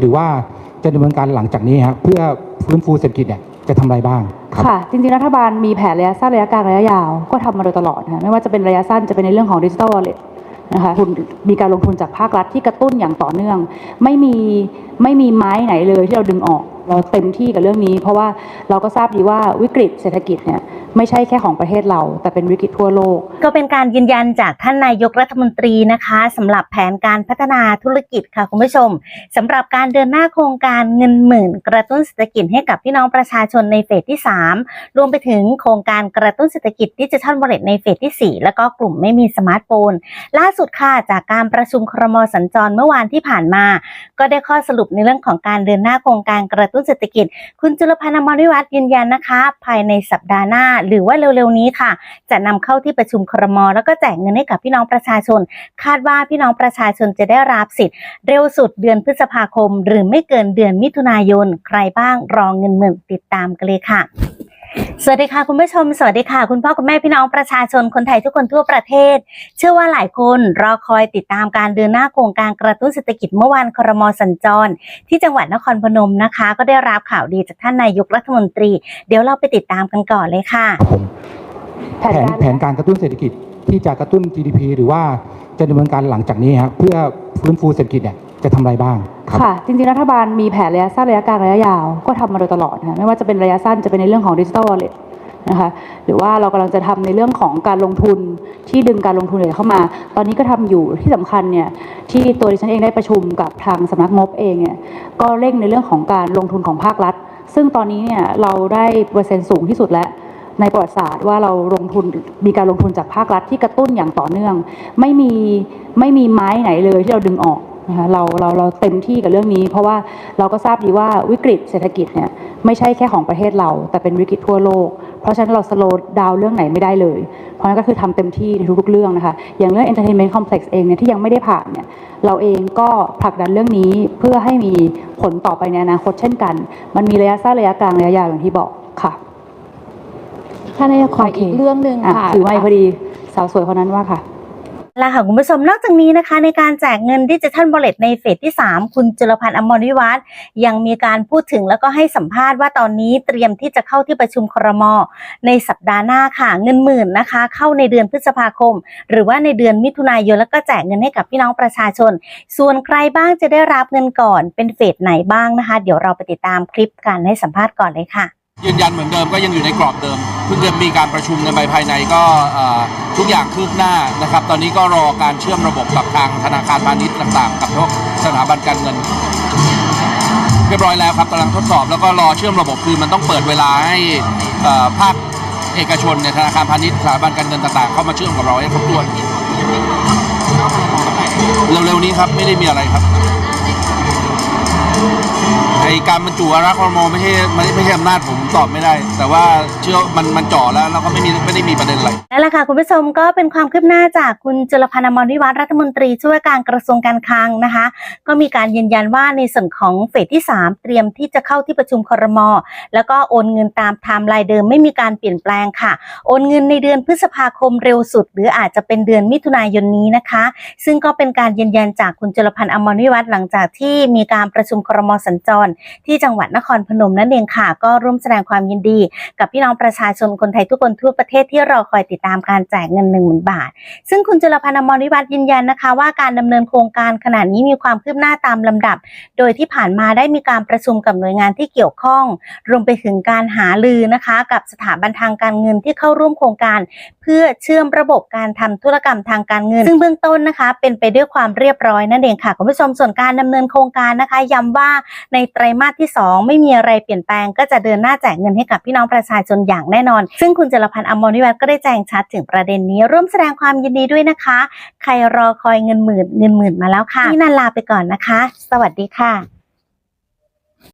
หรือว่าจะดำเนินการหลังจากนี้ครับเพื่อฟื้นฟูเศรษฐกิจเนี่ยจะทำอะไรบ้างครับค่ะ จริงๆ รัฐบาลมีแผนระยะสั้นระยะกลางระยะยาว ก็ทำมาโดยตลอดนะคะไม่ว่าจะเป็นระยะสั้นจะเป็นในเรื่องของดิจิทัลวอลเล็ตนะคะทุนมีการลงทุนจากภาครัฐที่กระตุ้นอย่างต่อเนื่อง ไม่มีไม่มีไม้ไหนเลยที่เราดึงออก เราเต็มที่กับเรื่องนี้ เพราะว่าเราก็ทราบดีว่าวิกฤตเศรษฐกิจเนี่ยไม่ใช่แค่ของประเทศเรา แต่เป็นวิกฤตทั่วโลก ก็เป็นการยืนยันจากท่านนายกรัฐมนตรีนะคะสำหรับแผนการพัฒนาธุรกิจค่ะคุณผู้ชมสำหรับการเดินหน้าโครงการเงินหมื่น กระตุ้นเศรษฐกิจให้กับพี่น้องประชาชนในเฟสที่ 3 รวมไปถึงโครงการกระตุ้นเศรษฐกิจดิจิทัลวอลเล็ตในเฟสที่ 4 แล้วก็กลุ่มไม่มีสมาร์ทโฟน ล่าสุดค่ะจากการประชุมครมสัญจรเมื่อวานที่ผ่านมา ก็ได้ข้อสรุปในเรื่องของการเดินหน้าโครงการกระตุ้นเศรษฐกิจ คุณจุลพันธ์มรวิวัฒน์ยืนยันนะคะ ภายในสัปดาห์หน้าหรือว่าเร็วๆนี้ค่ะ จะนำเข้าที่ประชุมครมแล้วก็แจกเงินให้กับพี่น้องประชาชน คาดว่าพี่น้องประชาชนจะได้รับสิทธิ์ เร็วสุดเดือนพฤษภาคม หรือไม่เกินเดือนมิถุนายน ใครบ้างรองเงินหมื่นติดตามกันเลยค่ะ สวัสดีค่ะคุณผู้ชม สวัสดีค่ะ คุณพ่อคุณแม่พี่น้องประชาชนคนไทยทุกคนทั่วประเทศ เชื่อว่าหลายคนรอคอยติดตามการเดินหน้าโครงการกระตุ้นเศรษฐกิจเมื่อวานครมสัญจร ที่จังหวัดนครพนมนะคะ ก็ได้รับข่าวดีจากท่านนายกรัฐมนตรี เดี๋ยวเราไปติดตามกันก่อนเลยค่ะครับผมแผแผนนการแผนการกระตุ้นเศรษฐกิจที่จะกระตุ้น GDP หรือว่าจะดำเนินการหลังจากนี้ครับเพื่อฟื้นฟูเศรษฐกิจเนี่ยจะทำอะไรบ้าง ค่ะ จริง ๆ รัฐบาลมีแผนระยะสั้นระยะกลางระยะยาว ก็ทำมาโดยตลอดนะคะไม่ว่าจะเป็นระยะสั้นจะเป็นในเรื่องของดิจิทัลวอลเล็ตนะคะหรือว่าเรากำลังจะทำในเรื่องของการลงทุนที่ดึงการลงทุนเลยเข้ามา ตอนนี้ก็ทำอยู่ที่สำคัญเนี่ยที่ตัวดิฉันเองได้ประชุมกับทางสำนักงบเองเนี่ยก็เร่งในเรื่องของการลงทุนของภาครัฐ ซึ่งตอนนี้เนี่ยเราได้เปอร์เซ็นต์สูงที่สุดแล้วในประวัติศาสตร์ว่าเราลงทุนมีการลงทุนจากภาครัฐที่กระตุ้นอย่างต่อเนื่อง ไม่มีไม่มีไม้ไหนเลยที่เราดึงออก นะคะเราเราเราเต็มที่กับเรื่องนี้ เพราะว่าเราก็ทราบดีว่าวิกฤตเศรษฐกิจเนี่ยไม่ใช่แค่ของประเทศเรา แต่เป็นวิกฤตทั่วโลก เพราะฉะนั้นเราสโลว์ดาวเรื่องไหนไม่ได้เลย เพราะฉะนั้นก็คือทำเต็มที่ในทุกๆเรื่องนะคะอย่างเรื่อง entertainment complex เองเนี่ยที่ยังไม่ได้ผ่านเนี่ยเราเองก็ผลักดันเรื่องนี้เพื่อให้มีผลต่อไปในอนาคตเช่นกัน มันมีระยะสั้นระยะกลางระยะยาวอย่างที่บอกค่ะท่านนายกขอโอเคอีกเรื่องหนึ่งอะค่ะถือไม้พอดีสาวสวยคนนั้นว่าค่ะ แล้วค่ะคุณผู้ชมนอกจากนี้นะคะ ในการแจกเงินดิจิทัล w อลเลตในเฟสที่ 3 คุณจุลพันธ์อมรวิวัฒน์ยังมีการพูดถึงแล้วก็ให้สัมภาษณ์ว่าตอนนี้เตรียมที่จะเข้าที่ประชุมครม ในสัปดาห์หน้าค่ะเงินหมื่นนะคะ เข้าในเดือนพฤษภาคม หรือว่าในเดือนมิถุนายนแล้วก็แจกเงินให้กับพี่น้องประชาชน ส่วนใครบ้างจะได้รับเงินก่อนเป็นเฟสไหนบ้างนะคะ เดี๋ยวเราไปติดตามคลิปการให้สัมภาษณ์ก่อนเลยค่ะ ยืนยันเหมือนเดิมก็ยังอยู่ในกรอบเดิมเพิ่งจะมีการประชุมกันไปภายในก็ทุกอย่างคืบหน้านะครับ ตอนนี้ก็รอการเชื่อมระบบกับทางธนาคารพาณิชย์ต่างๆ กับพวกสถาบันการเงินเรียบร้อยแล้วครับกำลังทดสอบแล้วก็รอเชื่อมระบบคือมันต้องเปิดเวลาให้ภาคเอกชนเนี่ยธนาคารพาณิชย์สถาบันการเงินต่างๆ เข้ามาเชื่อมกับเราให้ครบถ้วนเร็วๆนี้ครับไม่ได้มีอะไรครับ การบรรจุอารักษ์ฮอรมนไม่ใช่ไม่ไม่ใช่อำนาจผมตอบไม่ได้ แต่ว่าเชื่อมันมันจ่อแล้วแล้วก็ไม่มีไม่ได้มีประเด็นอะไรนั่นแหละค่ะคุณผู้ชมก็เป็นความคืบหน้าจากคุณจุลพันธ์อมรวิวัฒรัฐมนตรีช่วยการกระทรวงการคลังนะคะ ก็มีการยืนยันว่าในส่วนของเฟสที่ 3 เตรียมที่จะเข้าที่ประชุมคอรมอแล้วก็โอนเงินตามไทม์ไลน์เดิมไม่มีการเปลี่ยนแปลงค่ะ โอนเงินในเดือนพฤษภาคมเร็วสุด หรืออาจจะเป็นเดือนมิถุนายนนี้นะคะ ซึ่งก็เป็นการยืนยันจากคุณจุลพันธ์อมรวิวัฒหลังจากที่มีการประชุมครมสัญจรที่จังหวัดนครพนมนั่นเองค่ะ ก็ร่วมแสดงความยินดี กับพี่น้องประชาชนคนไทยทุกคนทั่วประเทศที่รอคอยติดตามการแจกเงิน1 0,000บาท ซึ่งคุณจุลพันธ์อมรวิวัฒน์ยืนยันนะคะ ว่าการดำเนินโครงการขณะนี้มีความคืบหน้าตามลำดับ โดยที่ผ่านมาได้มีการประชุมกับหน่วยงานที่เกี่ยวข้อง รวมไปถึงการหาลือนะคะ กับสถาบันทางการเงินที่เข้าร่วมโครงการ เพื่อเชื่อมระบบการทำธุรกรรมทางการเงิน ซึ่งเบื้องต้นนะคะ เป็นไปด้วยความเรียบร้อยนั่นเองค่ะคุณผู้ชมส่วนการดำเนินโครงการนะคะย้ำว่าในไตรมาสที่ 2 ไม่มีอะไรเปลี่ยนแปลงก็จะเดินหน้าแจกเงินให้กับพี่น้องประชาชนอย่างแน่นอน ซึ่งคุณจรพันธ์อมรวิวัฒน์ก็ได้แจ้งชัดถึงประเด็นนี้ ร่วมแสดงความยินดีด้วยนะคะ ใครรอคอยเงินหมื่นเงินหมื่นมาแล้วค่ะนี่นันลาไปก่อนนะคะ สวัสดีค่ะ